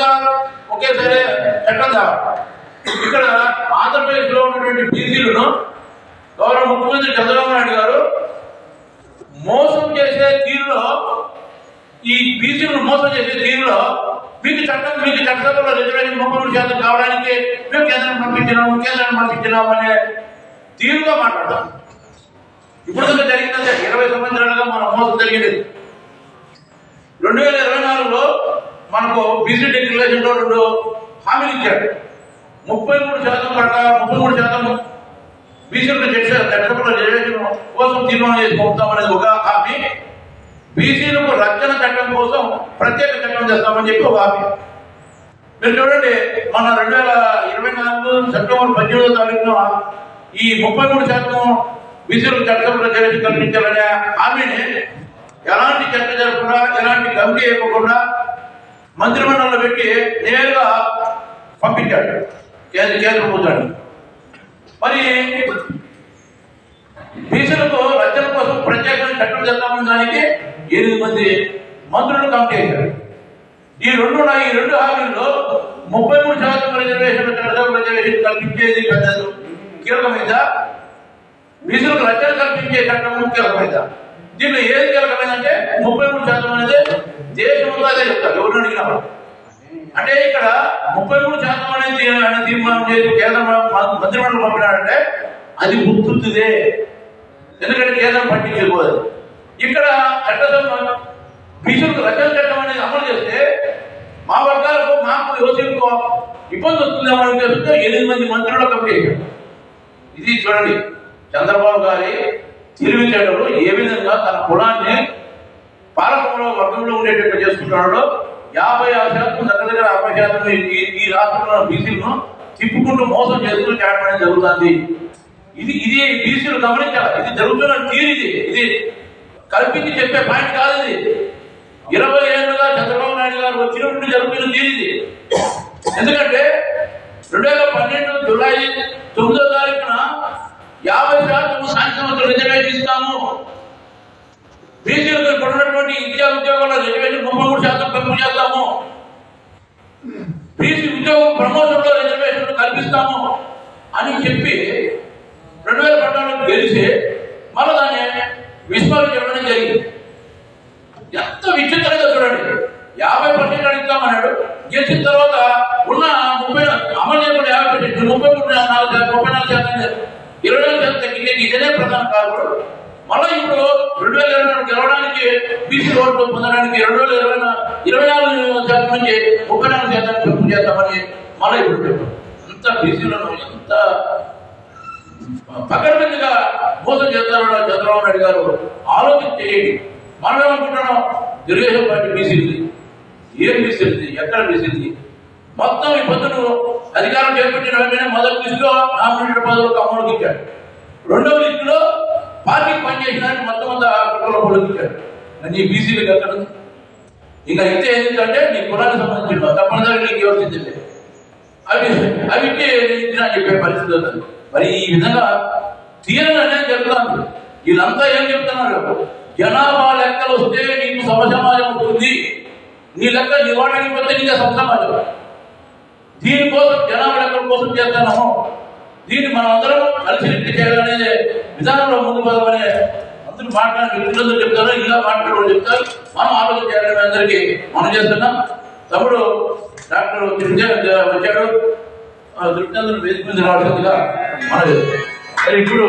కూడా ఒకేసారి చట్టం తేవాలి ఇక్కడ ఆంధ్రప్రదేశ్లో ఉన్నటువంటి బీసీలను గౌరవ ముఖ్యమంత్రి చంద్రబాబు నాయుడు గారు మోసం చేసే తీరులో ఈ బీసీలను మోసం చేసే తీరులో మీకు చట్టం మీకు చట్టసభలో రిజర్వేషన్ ముప్పై మూడు శాతం కావడానికి మేము కేంద్రం పంపించినాము కేంద్రాన్ని పంపించినాము అనే తీరుగా మాట్లాడతాం. ఇప్పుడు జరిగిందంటే ఇరవై సంవత్సరాలుగా మన మోసం జరిగింది. రెండు వేల ఇరవై నాలుగులో మనకు బీసీ డిక్లరేషన్లో రెండు హామీలు ఇచ్చాడు ముప్పై మూడు శాతం కట్ట ముప్పై మూడు శాతం బీసీలకు చట్టసభలో రిజర్వేషన్ కోసం తీర్మానం చేసి పంపుతామనేది ఒక హామీ. బీసీలకు రక్షణ చట్టం కోసం ప్రత్యేక చట్టం చేస్తామని చెప్పి ఒక హామీ. మీరు చూడండి మన రెండు వేల ఇరవై నాలుగు సెప్టెంబర్ పద్దెనిమిదో తారీఖున ఈ ముప్పై మూడు శాతం బీసీలకు చట్టసభలో రిజర్వేషన్ కల్పించాలనే హామీని ఎలాంటి చర్చ జరగకుండా ఎలాంటి కమిటీ ఇవ్వకుండా మంత్రిమండలిలో పెట్టి నేరుగా పంపించాడు. కేంద్ర కేంద్ర ప్రభుత్వాన్ని మరి బీసీలకు రచన కోసం ప్రత్యేకమైన చట్టం చేద్దామని దానికి ఎనిమిది మంది మంత్రులు కమిటీ అయ్యారు ఈ రెండు ఉన్నాయి. ఈ రెండు హామీల్లో ముప్పై మూడు శాతం రిజర్వేషన్ చట్టసభ రిజర్వేషన్ కల్పించేది పెద్ద కీలకమైందా? బీసీలకు రచన కల్పించే చట్టం కీలకమైందా? దీంట్లో ఏది కీలకమైందంటే ముప్పై మూడు శాతం అనేది దేశంలో అదే చెప్తారు. ఎవరు అడిగినా అంటే ఇక్కడ ముప్పై మూడు శాతం అనేది తీర్మానం చేసి కేంద్ర మంత్రిమండలి పంపినాడంటే అది గుర్తుందిదే. ఎందుకంటే కేంద్రం పట్టించుకోదు ఇక్కడ చట్టసభ బీసీలకు రచన చట్టం అనేది అమలు చేస్తే మా వర్గాలకు మాకు యువతకు ఇబ్బంది వస్తుందేమో అని చెప్తే ఎనిమిది మంది మంత్రుల కమిటీ ఇది చూడండి. చంద్రబాబు గారి తెలివితేటలు ఏ విధంగా తన కులాన్ని పాలకంలో వర్గంలో ఉండేటట్టు చేసుకుంటున్నాడో యాభై ఆరు శాతం దగ్గర దగ్గర అరవై శాతం ఈ రాష్ట్రంలో బీసీలను తిప్పుకుంటూ మోసం చేస్తూ చేయడం అనేది జరుగుతుంది. ఇది ఇది బీసీలు గమనించాలి. ఇది జరుగుతున్న తీరిది ఇది. ఇది కల్పించి చెప్పే పాయింట్ కాదు ఇది. ఇరవై ఏళ్ళుగా చంద్రబాబు నాయుడు గారు వచ్చినప్పుడు జరుగుతున్న తీరిది ఇది. ఎందుకంటే రెండు వేల పన్నెండు జూలై తొమ్మిది యాభై శాతం సాంక్షిక రిజర్వేషన్ ఇస్తాము. బీసీలకు పడినటువంటి విద్యా ఉద్యోగంలో రిజర్వేషన్ ముప్పై మూడు శాతం పెంపు చేస్తాము. బీసీ ఉద్యోగం ప్రమోషన్లో రిజర్వేషన్ కల్పిస్తాము అని చెప్పి రెండు వేల పద్నాలుగు గెలిచి మళ్ళీ దాన్ని విస్మరించడం జరిగింది. ఎంత విచిత్రంగా చూడండి. యాభై పర్సెంట్ అడుగుతామన్నాడు. గెలిచిన తర్వాత ఉన్న ముప్పై అమలు చేయకుండా యాభై పర్సెంట్ ముప్పై మూడు నాలుగు ముప్పై నాలుగు శాతం ఇరవై నాలుగు శాతం తగ్గింది ఇదే ప్రధాన కారణం. మళ్ళీ ఇప్పుడు రెండు వేల ఇరవై నాలుగు గెలవడానికి బీసీ ఓట్లు పొందడానికి రెండు వేల ఇరవై ఇరవై నాలుగు శాతం నుంచి ముప్పై నాలుగు శాతం పెంపు చేద్దామని మళ్ళీ ఇప్పుడు చెప్పారు. అంత బీసీలను ఎంత పకడ్బందీగా మోసం చేస్తారో చంద్రబాబు నాయుడు గారు ఆలోచన చేయండి. మనం ఏమనుకుంటున్నాం తెలుగుదేశం పార్టీ బీసీలది. ఏం బీసీలది? ఎక్కడ బీసీలది? మొత్తం ఈ పొద్దును అధికారం చేపట్టిన వెంటనే మొదటి లిస్టులో నామినేటెడ్ పదవులకు అమలుకి ఇచ్చాడు రెండవ లిస్టులో పార్టీకి పనిచేసినానికి మొత్తం అంతా కుటుంబంలో పొడిగించాడు నీ బీసీలకు ఎక్కడ ఇంకా అయితే ఏంటంటే నీ కులానికి సంబంధించిన తప్పనిసరిగా నీకు ఎవరు చెందింది? అవి అవి ఇచ్చి ఇచ్చిన చెప్పే పరిస్థితి అవుతుంది మరి ఈ విధంగా తీరని అనేది వీళ్ళంతా ఏం చెప్తున్నారు? జనాభా లెక్కలు వస్తే నీకు సమసమాజం ఉంటుంది నీ లెక్క నివారణకి పోతే నీకే సమసమాజం దీనికోసం జనాభా కోసం చేస్తున్నాము దీన్ని మనం అందరం కలిసి రెడ్డి చేయాలనే విధానంలో ముందు పదమనే అందరూ మాట్లాడి వ్యక్తులందరూ చెప్తారు ఇలా మాట్లాడే చెప్తారు. మనం ఆలోచన చేయాలని అందరికీ మనం చేస్తున్నాం. తమ్ముడు డాక్టర్ వచ్చాడు. దృష్టి దృష్టాంతం రావాల్సిందిగా మనది ఇప్పుడు